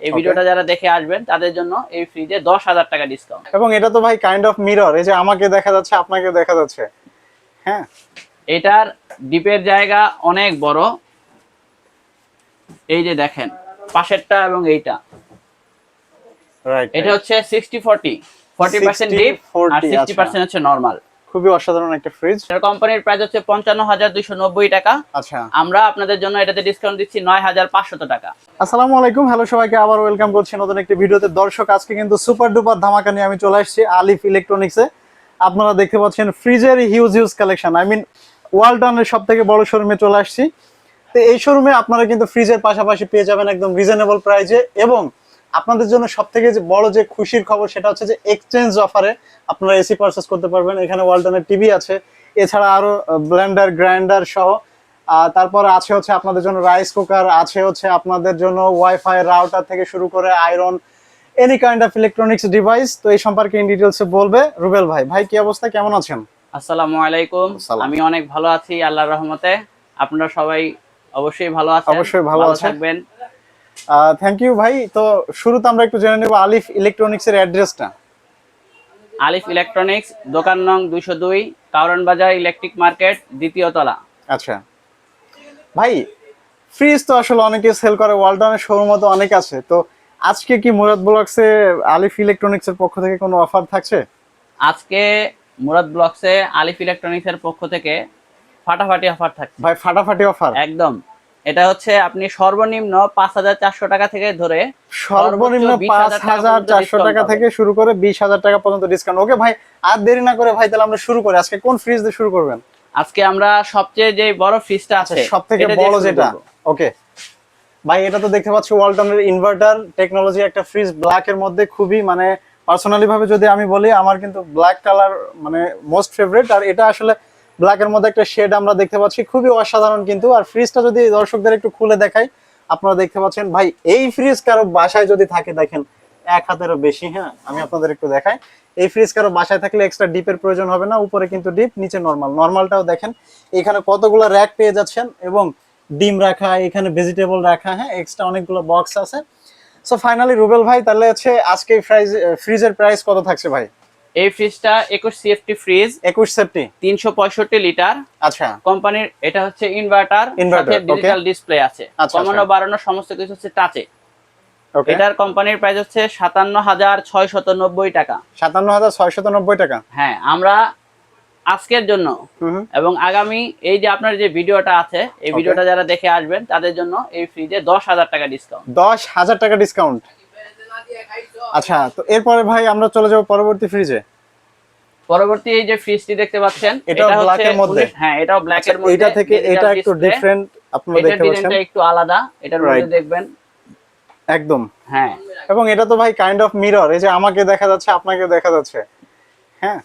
এই ভিডিওটা যারা দেখে আসবেন তাদের জন্য এই ফ্রিজে দশ হাজার টাকা ডিসকাউন্ট এবং এটা তো ভাই কাইন্ড অফ মিরর এই যে আমাকে দেখা যাচ্ছে আপনাকে দেখা যাচ্ছে। হ্যাঁ? এটার ডিপের জায়গা অনেক বড়। এই যে দেখেন পাশেরটা এবং এইটা। রাইট এটা হচ্ছে sixty forty forty percent 60, deep আর 40 সিক্সটি পার্সেন্ট হচ্ছে নর্মাল খুবই অসাধারণ একটা ফ্রিজ এটার কোম্পানির প্রাইস হচ্ছে পঞ্চান্ন হাজার দুইশো নব্বই টাকা। আচ্ছা। আমরা আপনাদের জন্য এটাতে ডিসকাউন্ট দিচ্ছি নয় হাজার পাঁচশত টাকা। আসসালামু আলাইকুম হ্যালো সবাইকে আবার ওয়েলকাম করছি নতুন একটি ভিডিওতে। দর্শক আজকে কিন্তু সুপার ডুপার ধামাকা নিয়ে আমি চলে আসছি আলিফ ইলেকট্রনিক্সে আপনারা দেখতে পাচ্ছেন ফ্রিজের huge huge collection I mean ওয়ালটনের সব থেকে বড় শোরুমে চলে আসছি। তো এই শোরুমে আপনারা কিন্তু ফ্রিজের পাশাপাশি পেয়ে যাবেন একদম রিজনেবল প্রাইজে এবং আপনাদের জন্য সব থেকে যে বড় যে খুশির খবর সেটা হচ্ছে যে এক্সচেঞ্জ অফারে আপনারা এসি পারচেস করতে পারবেন। এখানে ওয়ালটনের টিভি আছে। এছাড়া আরও ব্লেন্ডার গ্রাইন্ডার সহ। তারপরে আছে হচ্ছে আপনাদের জন্য রাইস কুকার আছে হচ্ছে আপনাদের জন্য ওয়াইফাই রাউটার থেকে শুরু করে iron any kind of electronics device তো এই সম্পর্কে ইন ডিটেলসে বলবে রুবেল ভাই। ভাই কি অবস্থা? কেমন আছেন? আসসালামু আলাইকুম। আমি অনেক ভালো আছি আল্লাহর রহমতে। আপনারা সবাই অবশ্যই ভালো আছেন। অবশ্যই ভালো আছেন। থাকবেন। থ্যাংক ইউ ভাই। তো শুরুতে আমরা একটু জেনে নেব আলিফ ইলেকট্রনিক্স এর অ্যাড্রেসটা আলিফ ইলেকট্রনিক্স দোকান নং দুইশো দুই কাউরন বাজার ইলেকট্রিক মার্কেট দ্বিতীয় তলা। আচ্ছা। ভাই ফ্রিজ তো আসলে অনেকে সেল করে ওয়ালটনের শোরুম তো অনেক আছে। তো আজকে কি মুরাদ ব্লগসে আলিফ ইলেকট্রনিক্স এর পক্ষ থেকে কোনো অফার থাকছে? আজকে মুরাদ ব্লগসে আলিফ ইলেকট্রনিক্স এর পক্ষ থেকে ফাটাফাটি অফার থাকছে। ভাই ফাটাফাটি অফার একদম। এটা হচ্ছে আপনি সর্বনিম্ন পাঁচ হাজার চারশো টাকা থেকে ধরে সর্বনিম্ন পাঁচ হাজার চারশো টাকা থেকে শুরু করে বিশ হাজার টাকা পর্যন্ত ডিসকাউন্ট ওকে ভাই আর দেরি না করে ভাই তাহলে আমরা শুরু করি। আজকে কোন ফ্রিজ দিয়ে শুরু করবেন? আজকে আমরা সবচেয়ে যে বড় ফ্রিজটা আছে সব থেকে বড় যেটা? ওকে। ভাই এটা তো দেখতে পাচ্ছি ওয়ালটনের ইনভার্টার টেকনোলজি একটা ফ্রিজ ব্ল্যাক এর মধ্যে খুবই মানে পার্সোনালি ভাবে যদি আমি বলি আমার কিন্তু ব্ল্যাক কালার মানে মোস্ট ফেভারিট আর এটা আসলে ব্ল্যাক এর মধ্যে একটা শেড আমরা দেখতে পাচ্ছি, খুবই অসাধারণ কিন্তু। আর ফ্রিজটা যদি দর্শকদের একটু খুলে দেখাই, আপনারা দেখতে পাচ্ছেন, ভাই, এই ফ্রিজ কারও বাসায় যদি থাকে, দেখেন, এক হাতেরও বেশি হ্যাঁ আমি আপনাদের একটু দেখাই। এই ফ্রিজ কারও বাসায় থাকলে এক্সট্রা ডিপের প্রয়োজন হবে না, উপরে কিন্তু ডিপ নিচে নর্মাল নর্মালটাও দেখেন, এখানে কতগুলো র্যাক পেয়ে যাচ্ছেন এবং ডিম রাখা, এখানে ভেজিটেবল রাখা হ্যাঁ এক্সট্রা অনেকগুলো বক্স আছে। সো ফাইনালি রুবেল ভাই, তাহলে হচ্ছে আজকে ফ্রিজের প্রাইস কত থাকছে, ভাই? এই ফ্রিজটা একুশ সিএফটি ফ্রিজ একুশ সেফটি তিনশো পঁয়ষট্টি লিটার আচ্ছা। কোম্পানির এটা হচ্ছে ইনভার্টার সাথে ডিজিটাল ডিসপ্লে আছে। আচ্ছা, কমানো আচ্ছা। বাড়ানো সমস্ত কিছু হচ্ছে টাচে ওকে এটার কোম্পানির প্রাইস হচ্ছে সাতান্ন হাজার ছয় শত নব্বই টাকা। সাতান্ন হাজার ছয়শত নব্বই টাকা। হ্যাঁ আমরা আজকের জন্য। এবং আগামী এই যে আপনার যে ভিডিওটা আছে এই ভিডিওটা যারা দেখে আসবেন তাদের জন্য এই ফ্রিজে দশ হাজার টাকা ডিসকাউন্ট দশ হাজার টাকা ডিসকাউন্ট আচ্ছা তো এরপরে ভাই আমরা চলে যাব পরবর্তী ফ্রিজে পরবর্তী এই যে ফ্রিজটি দেখতে পাচ্ছেন এটা হচ্ছে এর মধ্যে? হ্যাঁ এটাও ব্ল্যাক এর মধ্যে। এইটা থেকে এটা একটু ডিফারেন্ট আপনারা দেখতে পাচ্ছেন। ডিজাইনটা একটু আলাদা এটার মধ্যে দেখবেন। একদম। হ্যাঁ। এবং এটা তো ভাই কাইন্ড অফ মিরর এই যে আমাকে দেখা যাচ্ছে আপনাকে দেখা যাচ্ছে। হ্যাঁ।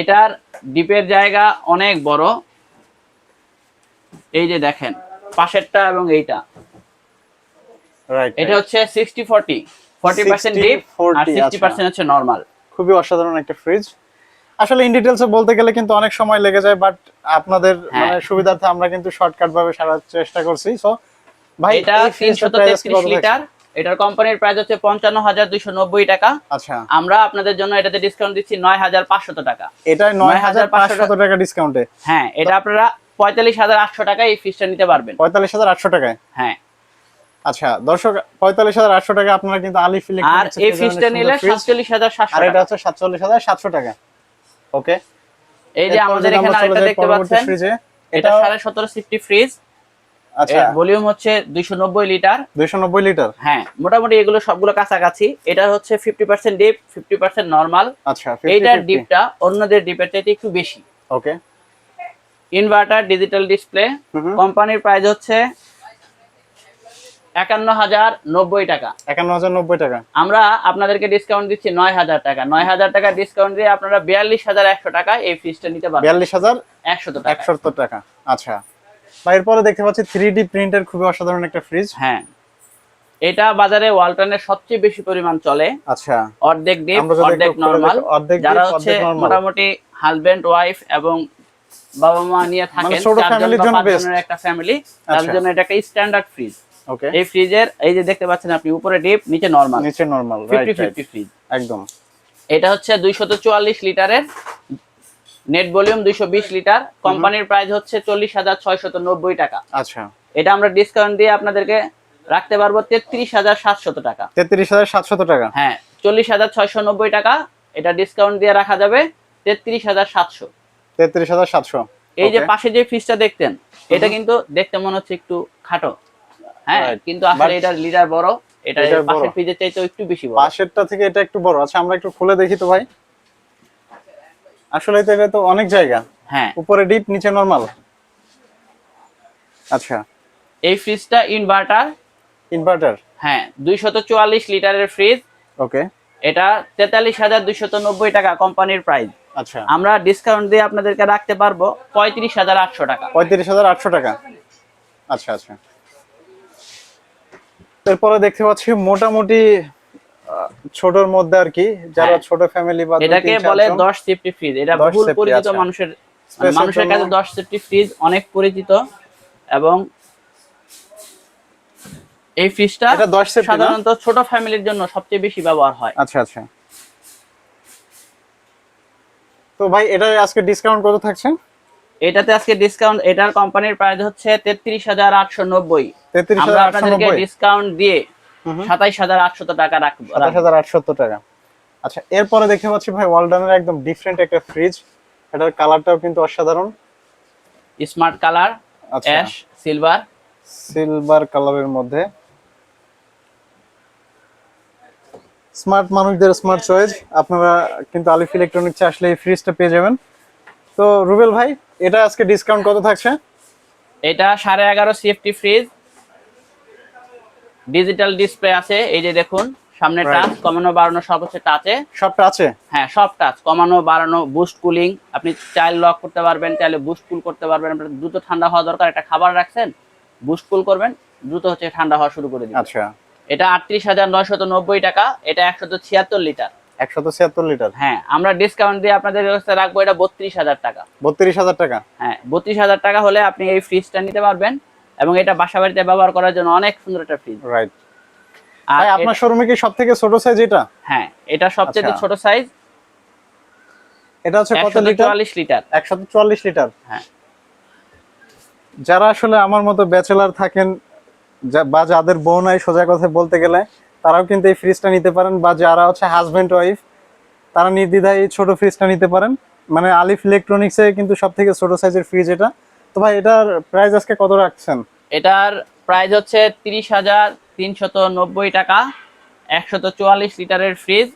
এটার ডিপের জায়গা অনেক বড়। এই যে দেখেন পাশেরটা এবং এইটা। রাইট এটা হচ্ছে sixty forty forty percent 60, deep আর 40 সিক্সটি আচ্ছা। হচ্ছে নর্মাল খুবই অসাধারণ একটা ফ্রিজ আসলে ইন ডিটেলসে বলতে গেলে কিন্তু অনেক সময় লেগে যায় বাট আপনাদের হ্যাঁ। মানে সুবিধার্থে আমরা কিন্তু শর্টকাট ভাবে সারার চেষ্টা করছি। সো ভাই এটা এই ফ্রিজটার তিনশত প্রাইস কত তেত্রিশ লিটার এটার কোম্পানির প্রাইস হচ্ছে পঞ্চান্ন হাজার দুইশো নব্বই টাকা। আচ্ছা। আমরা আপনাদের জন্য এটাতে ডিসকাউন্ট দিচ্ছি নয় হাজার পাঁচশত টাকা। এটা নয় হাজার 9,500 পাঁচশত টাকা ডিসকাউন্টে হ্যাঁ এটা আপনারা পঁয়তাল্লিশ হাজার আটশো টাকায় এই ফ্রিজটা নিতে পারবেন। পঁয়তাল্লিশ হাজার আটশো টাকায়? হ্যাঁ। আচ্ছা দর্শক পঁয়তাল্লিশ হাজার আটশো টাকা আপনারা কিন্তু আলিফ আর এই ফ্রিজটা নিলে সাতচল্লিশ হাজার আর এটা হচ্ছে সাতচল্লিশ হাজার সাতশো টাকা। ওকে এই যে আমাদের এখানে আরেকটা দেখতে পাচ্ছেন এটা সাড়ে সতেরো সিফটি ফ্রিজ আচ্ছা। ভলিউম হচ্ছে দুইশো নব্বই লিটার দুইশো নব্বই লিটার হ্যাঁ মোটামুটি এগুলো সবগুলো কাছাকাছি। এটা হচ্ছে fifty percent deep fifty percent normal আচ্ছা এইটার ডিপটা অন্যদের ডিপের চাইতে একটু বেশি। ওকে ইনভার্টার ডিজিটাল ডিসপ্লে কোম্পানির প্রাইস হচ্ছে একান্ন হাজার নব্বই টাকা। একান্ন হাজার নব্বই টাকা। আমরা আপনাদেরকে ডিসকাউন্ট দিচ্ছি নয় হাজার টাকা। নয় হাজার টাকা ডিসকাউন্ট দিয়ে আপনারা বিয়াল্লিশ হাজার একশো টাকা এই ফ্রিজটা নিতে পারবেন। বিয়াল্লিশ হাজার একশো টাকা। একশো টাকা। আচ্ছা। বা এরপরে দেখতে পাচ্ছি থ্রি ডি প্রিন্টের খুবই অসাধারণ একটা ফ্রিজ হ্যাঁ। এটা বাজারে ওয়ালটনের সবচেয়ে বেশি পরিমাণ চলে। আচ্ছা। অর্ধেক ডিপ অর্ধেক নরমাল যারা হচ্ছে মোটামুটি হাজবেন্ড ওয়াইফ এবং বাবা মা নিয়ে থাকেন মানে best। একটা ফ্যামিলি তাদের আচ্ছা। জন্য এটা একটা স্ট্যান্ডার্ড ফ্রিজ এই ফ্রিজের এই যে দেখতে পাচ্ছেন আপনি উপরে ডিপ নিচে নরমাল নিচে normal fifty right fifty fridge একদম। এটা হচ্ছে দুইশত চুয়াল্লিশ লিটারের নেট ভলিউম দুইশো বিশ লিটার। কোম্পানির প্রাইস হচ্ছে চল্লিশ হাজার ছয়শত নব্বই টাকা। আচ্ছা। এটা আমরা ডিসকাউন্ট দিয়ে আপনাদেরকে রাখতে পারব তেত্রিশ হাজার সাতশত টাকা। তেত্রিশ হাজার সাতশত টাকা? হ্যাঁ চল্লিশ হাজার ছয়শো নব্বই টাকা। এটা ডিসকাউন্ট দিয়ে রাখা যাবে তেত্রিশ হাজার সাতশো। তেত্রিশ হাজার সাতশো। এই যে পাশে যে ফ্রিজটা দেখতেন এটা কিন্তু দেখতে মনে হচ্ছে একটু খাটো। হ্যাঁ কিন্তু আসলে এটার লিটার বড় এটা পাশের চাইতে একটু বেশি বড়। পাশেরটা থেকে এটা একটু বড়। আচ্ছা আমরা একটু খুলে দেখি তো ভাই। আসলে তো এটা তো অনেক জায়গা। হ্যাঁ। উপরে ডিপ নিচে নরমাল আচ্ছা। এই ফ্রিজটা ইনভার্টার ইনভার্টার হ্যাঁ দুইশত চুয়াল্লিশ লিটারের ফ্রিজ ওকে এটা তেতাল্লিশ হাজার দুইশত নব্বই টাকা কোম্পানির প্রাইস আচ্ছা। আমরা ডিসকাউন্ট দিয়ে আপনাদেরকে রাখতে পারব পঁয়ত্রিশ হাজার আটশো টাকা। পঁয়ত্রিশ হাজার আটশো টাকা। আচ্ছা আচ্ছা। এরপরে দেখতে পাচ্ছি মোটামুটি ছোটর মধ্যে আর কি যারা হ্যাঁ। ছোট ফ্যামিলি বা এটাকে বলে চারজন, দশ সেফটি ফ্রিজ এটা 10 বহুল পরিচিত আচ্ছা। মানুষের মানে মানুষের কাছে জন্য- দশ সেফটি ফ্রিজ অনেক পরিচিত এবং এই ফ্রিজটা এটা 10 safety না? সাধারণত ছোট ফ্যামিলির জন্য সবচেয়ে বেশি ব্যবহার হয় আচ্ছা আচ্ছা তো ভাই এটা আজকে ডিসকাউন্ট কত থাকছে এটাতে আজকে ডিসকাউন্ট এটার কোম্পানির প্রাইস হচ্ছে তেত্রিশ হাজার আটশো নব্বই। আমরা আপনাদেরকে ডিসকাউন্ট দিয়ে। সাতাইশ হাজার আটশত টাকা রাখব। সাতাশ হাজার আটসত্তর টাকা। আচ্ছা এরপরে দেখতে পাচ্ছি ভাই ওয়ালডনের একদম ডিফারেন্ট একটা ফ্রিজ এটার কালারটাও কিন্তু অসাধারণ। Smart colour ash silver silver কালারের মধ্যে। স্মার্ট মানুষদের স্মার্ট চয়েস আপনারা কিন্তু আলিফ ইলেকট্রনিক্সে আসলে এই ফ্রিজটা পেয়ে যাবেন। তো রুবেল ভাই এটা আজকে ডিসকাউন্ট কত থাকছে? এটা সাড়ে এগারো সিএফটি ফ্রিজ ডিজিটাল ডিসপ্লে আছে এই যে দেখুন সামনে টাচ কমানো বাড়ানো সব হচ্ছে টাচে সবটা আছে হ্যাঁ সব টাচ কমানো বাড়ানো বুস্ট কুলিং আপনি চাইলে লক করতে পারবেন চাইলে বুস্ট কুল করতে পারবেন। আপনার দ্রুত ঠান্ডা হওয়া দরকার একটা খাবার রাখছেন বুস্ট কুল করবেন দ্রুত হচ্ছে ঠান্ডা হওয়া শুরু করে দিবেন। আচ্ছা। এটা আটত্রিশ হাজার নয়শত নব্বই টাকা এটা একশত ছিয়াত্তর লিটার। একশত ছিয়াত্তর লিটার? হ্যাঁ আমরা ডিসকাউন্ট দিয়ে আপনাদের ব্যবস্থা রাখব এটা বত্রিশ হাজার টাকা। বত্রিশ হাজার টাকা? হ্যাঁ বত্রিশ হাজার টাকা হলে আপনি এই ফ্রিজটা নিতে পারবেন এবং এটা বাসা বাড়িতে ব্যবহার করার জন্য অনেক সুন্দর একটা ফ্রিজ রাইট আর আপনার শোরুমে কি সব থেকে ছোট সাইজ এটা? হ্যাঁ এটা সবচেয়ে আচ্ছা। ছোট সাইজ এটা হচ্ছে কত লিটার? চুয়াল্লিশ লিটার। একশত চুয়াল্লিশ লিটার। হ্যাঁ। যারা আসলে আমার মতো ব্যাচেলার থাকেন যা- বা যাদের বউ নাই সোজা কথা বলতে গেলে তারাও কিন্তু এই ফ্রিজটা নিতে পারেন বা যারা হচ্ছে হাজবেন্ড ওয়াইফ তারা নির্দ্বিধায় এই ছোট ফ্রিজটা নিতে পারেন। মানে আলিফ ইলেকট্রনিক্সে কিন্তু সব থেকে ছোট সাইজের ফ্রিজ এটা। তো ভাই এটার প্রাইস আজকে কত রাখছেন? এটার প্রাইস হচ্ছে তিরিশ হাজার তিনশত নব্বই টাকা একশত চুয়াল্লিশ লিটারের ফ্রিজ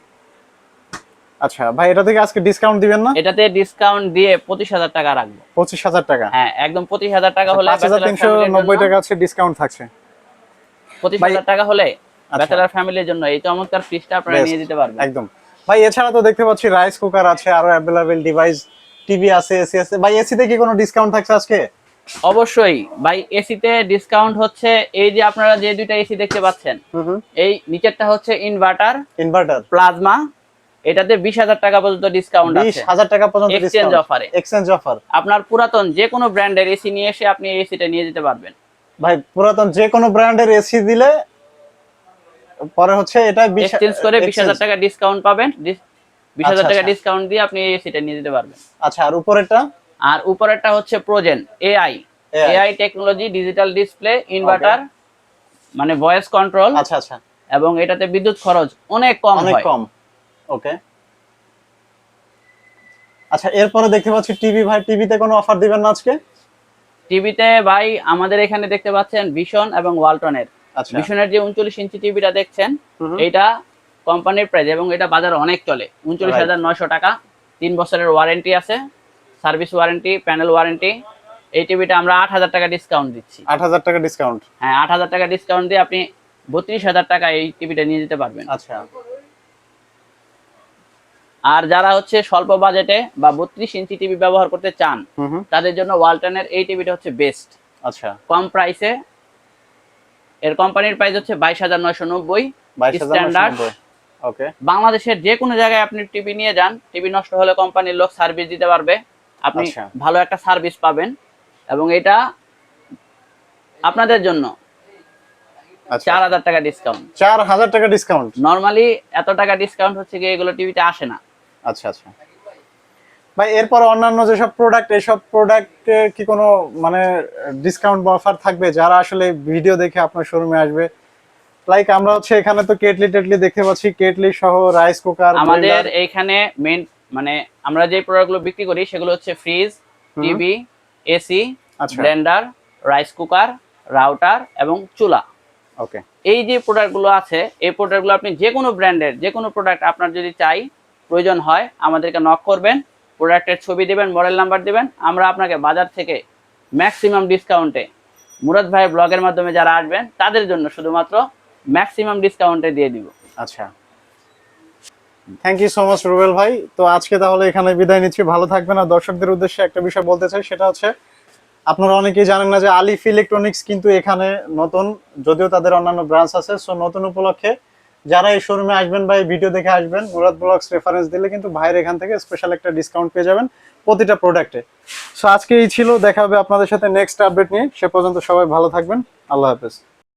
আচ্ছা ভাই এটা থেকে আজকে ডিসকাউন্ট দিবেন না? এটাতে ডিসকাউন্ট দিয়ে পঁচিশ হাজার টাকা রাখব। পঁচিশ হাজার টাকা? হ্যাঁ একদম পঁচিশ হাজার টাকা হলে পাঁচ হাজার তিনশো নব্বই টাকা আছে ডিসকাউন্ট থাকছে। পঁচিশ হাজার টাকা হলে আচ্ছা। ব্যাচেলার ফ্যামিলির জন্য। এই চমৎকার ফ্রিজটা আপনারা নিয়ে যেতে পারবেন। একদম। ভাই এছাড়া তো দেখতে পাচ্ছি রাইস কুকার আছে আরও অ্যাভেলেবেল ডিভাইস টিভি আছে এসি আছে। ভাই এসিতে কি কোনো ডিসকাউন্ট থাকছে আজকে? অবশ্যই। ভাই এসিতে ডিসকাউন্ট হচ্ছে এই যে আপনারা যে দুইটা এসি দেখতে পাচ্ছেন এই নিচেরটা হচ্ছে ইনভার্টার ইনভার্টার প্লাজমা এটাতে বিশ হাজার টাকা পর্যন্ত ডিসকাউন্ট আছে। হাজার টাকা পর্যন্ত এক্সচেঞ্জ অফারে এক্সচেঞ্জ অফার আপনার পুরাতন যে কোনো ব্র্যান্ডের এসি নিয়ে এসে আপনি এসিটা নিয়ে যেতে পারবেন। ভাই পুরাতন যে কোনো ব্র্যান্ডের এসি দিলে পরে হচ্ছে এটা এক্সচেঞ্জ করে বিশ হাজার exchange। টাকা ডিসকাউন্ট পাবেন। বিশ হাজার আচ্ছা, টাকা আচ্ছা। ডিসকাউন্ট দিয়ে আপনি এই এসিটা নিয়ে যেতে পারবেন। আচ্ছা আর উপরেরটা? আর উপরেরটা হচ্ছে frozen AI AI technology digital display inverter মানে ভয়েস কন্ট্রোল আচ্ছা আচ্ছা। এবং এটাতে বিদ্যুৎ খরচ অনেক কম অনেক কম। ওকে আচ্ছা এরপরে দেখতে পাচ্ছি টিভি ভাই টিভিতে কোনো অফার দিবেন না আজকে? টিভিতে ভাই আমাদের এখানে দেখতে পাচ্ছেন ভিশন এবং ওয়ালটনের আচ্ছা। ভিশনের যে উনচল্লিশ ইঞ্চি টিভিটা দেখছেন হুম। কোম্পানির প্রাইস এবং এটা বাজারে অনেক চলে। উনচল্লিশ হাজার নয়শো টাকা তিন বছরের ওয়ারেন্টি আছে সার্ভিস ওয়ারেন্টি প্যানেল ওয়ারেন্টি এই টিভিটা আমরা আট হাজার টাকা ডিসকাউন্ট দিচ্ছি। আট হাজার টাকা ডিসকাউন্ট হ্যাঁ আট হাজার টাকা ডিসকাউন্ট দিয়ে আপনি বত্রিশ হাজার টাকা এই টিভিটা নিয়ে যেতে পারবেন। আচ্ছা। আর যারা হচ্ছে স্বল্প বাজেটে বা বত্রিশ ইঞ্চি টিভি ব্যবহার করতে চান তাদের জন্য ওয়ালটনের এই টিভিটা হচ্ছে বেস্ট আচ্ছা। কম প্রাইসে এর কোম্পানির প্রাইস হচ্ছে বাইশ হাজার নয়শো নব্বই Standard। ওকে বাংলাদেশের যে কোনো জায়গায় আপনি টিভি নিয়ে যান টিভি নষ্ট হলে কোম্পানির লোক সার্ভিস দিতে পারবে। আপনি আচ্ছা। ভালো একটা সার্ভিস পাবেন। এবং এটা আপনাদের জন্য। আচ্ছা। চার হাজার টাকা ডিসকাউন্ট চার হাজার টাকা ডিসকাউন্ট নর্মালি এত টাকা ডিসকাউন্ট হচ্ছে কি এগুলো টিভিতে আসে না। আচ্ছা আচ্ছা। ভাই এরপর অন্যান্য যেসব প্রোডাক্ট এইসব প্রোডাক্ট কি কোনো মানে ডিসকাউন্ট বা অফার থাকবে? যারা আসলে ভিডিও দেখে আপনার শোরুমে আসবে। লাইক আমরা হচ্ছে এখানে তো কেটলি টেটলি দেখতে পাচ্ছি। কেটলি সহ রাইস কুকার আমাদের এইখানে মেন মানে আমরা যে প্রোডাক্টগুলো বিক্রি করি সেগুলো হচ্ছে fridge TV AC. Blender rice cooker router এবং চুলা। ওকে এই যে প্রোডাক্টগুলো আছে এই প্রোডাক্টগুলো আপনি যে কোনো ব্র্যান্ডের যে কোনো প্রোডাক্ট আপনার যদি চাই প্রয়োজন হয় আমাদেরকে নক করবেন। প্রোডাক্টের ছবি দেবেন মডেল নাম্বার দিবেন। আমরা আপনাকে বাজার থেকে ম্যাক্সিমাম ডিসকাউন্টে মুরাদ ভাই ব্লগের মাধ্যমে যারা আসবেন, তাদের জন্য শুধুমাত্র ম্যাক্সিমাম ডিসকাউন্টে দিয়ে দিব। আচ্ছা। Thank you so much Rubel ভাই। তো আজকে তাহলে এখানে বিদায় নিচ্ছি। ভালো থাকবেন। আর দর্শকদের উদ্দেশ্যে একটা বিষয় বলতে চাই, সেটা হচ্ছে, আপনারা অনেকেই জানেন না যে আলিফ ইলেকট্রনিক্স কিন্তু এখানে নতুন, যদিও তাদের অন্যান্য ব্রাঞ্চ আছে। সো নতুন উপলক্ষে যারা এই শোরুমে আসবেন বা এই ভিডিও দেখে আসবেন, মুরাদ ব্লগস রেফারেন্স দিলে কিন্তু ভাইয়ের এখান থেকে স্পেশাল একটা ডিসকাউন্ট পেয়ে যাবেন প্রতিটা প্রোডাক্টে সো আজকে এই ছিল, দেখা হবে আপনাদের সাথে নেক্সট আপডেট নিয়ে। সে পর্যন্ত সবাই ভালো থাকবেন। আল্লাহ হাফেজ।